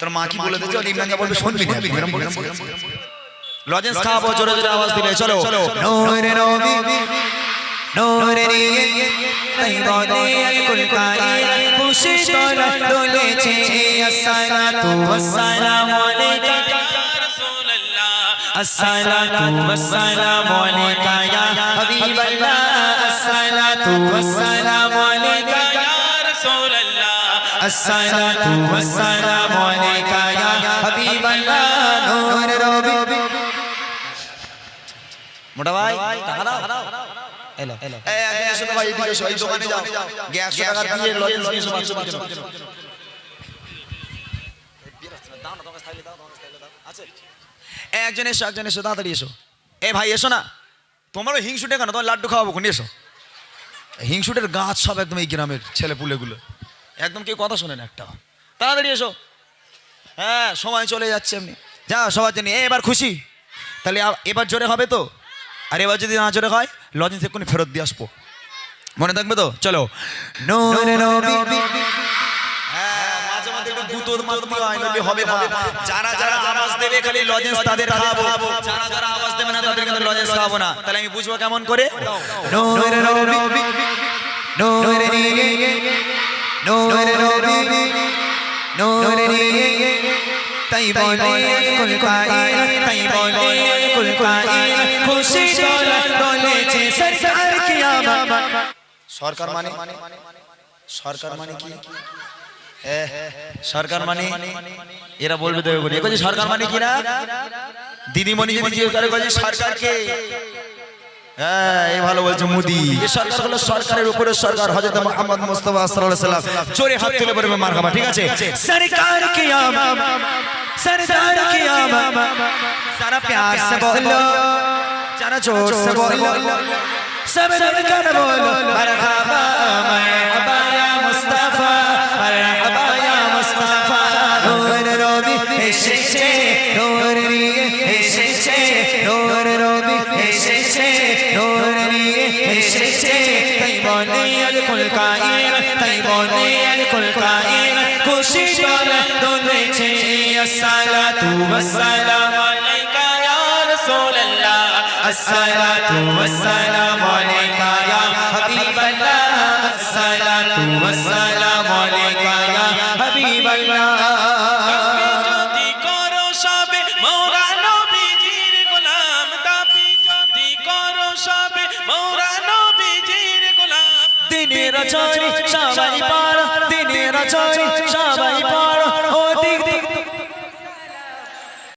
তোর মা কি বলে দিয়েছে? অলিম নাঙ্গা বলবে শুনবি না? লজেন্স খাওয়াবো জোরে জোরে আওয়াজ দিলে চলো। নূরে নবী নূরে নিয়ে তাই বলে কুলকারি খুশি তোলা ডোলেছে আসসালাতু আসসালামু আলাইকা আসসালাতু আসসালামু আলাইকা ইয়া হাবিবাল্লাহ আসসালাতু আসসালামু আলাইকা ইয়া রাসূলুল্লাহ। আসসালাতু ওয়াসসালামু আলাইকা ইয়া হাবিবাল্লাহ নূর রবি। ভাই এলো। এই আগে শুনো ভাই, এদিকে সবাই দোকানে যাও। টাকা দিয়ে সব এসো একজন এসো তাড়াতাড়ি এসো। এ, ভাই, এসো না। তোমারও হিংসুটে কেন? তোমার লাড্ডু খাওয়াবো কোন এসো। হিংসুটের গাছ সব একদম এই গ্রামের ছেলে পুলেগুলো একদম কেউ কথা শোনে না একটা। তাড়াতাড়ি এসো। হ্যাঁ সময় চলে যাচ্ছে এমনি। যা সবার জন্য। এবার খুশি? তাহলে এবার জোরে হবে তো? আর এবার যদি না জোরে হয় লজেন্স এক্ষুনি ফেরত দিয়ে আসব। মনে থাকবে তো? চলো। যারা যারা আওয়াজ দেবে খালি লজেন্স তাদের খাওয়াবো যারা যারা আওয়াজ দেবে না তাদের কিন্তু লজেন্স খাওয়াবো না। তাহলে আমি বুঝব কেমন করে? নূরে নবী নূরে তাই বলে কুল কায়ের তাই বলে কুল কায়ের খুশি দোলা দোলেছে সরকার কি সরকার মানে সরকার মানে কি সরকার মানে এরা বলবে দেবে বলি সরকার মানে কি না দিদিমণি যদি জিজ্ঞেস করে সরকারকে হ্যাঁ এই ভালো বলছে মোদি এ সরকার হলো সরকারের উপরে সরকার হযরত মুহাম্মদ মুস্তাফা সাল্লাল্লাহু আলাইহি সাল্লাম জোরে হাত তুলে বলবে মারহাবা ঠিক আছে সরকার কি আমা सरदार की आमा सारा प्यार से बोलो जरा जोर से बोलो सब मिलकर बोलो मरहबा मरहबा या मुस्तफा मरहबा या मुस्तफा नूर रोबी এসেছে নূর কায়ের, তাই আল কুল কায়ের খুশি দোলে দোলেছে আসসালাতু ওয়াসসালামু আলাইকা ইয়া রাসূলুল্লাহ। আসসালাতু ওয়াসসালামু আলাইকা ইয়া হাবিবাল্লাহ। আসসালাতু ওয়াসসালামু আলাইকা ইয়া হাবিবাল্লাহ। রচনি সবাই পারা দিনের রচনি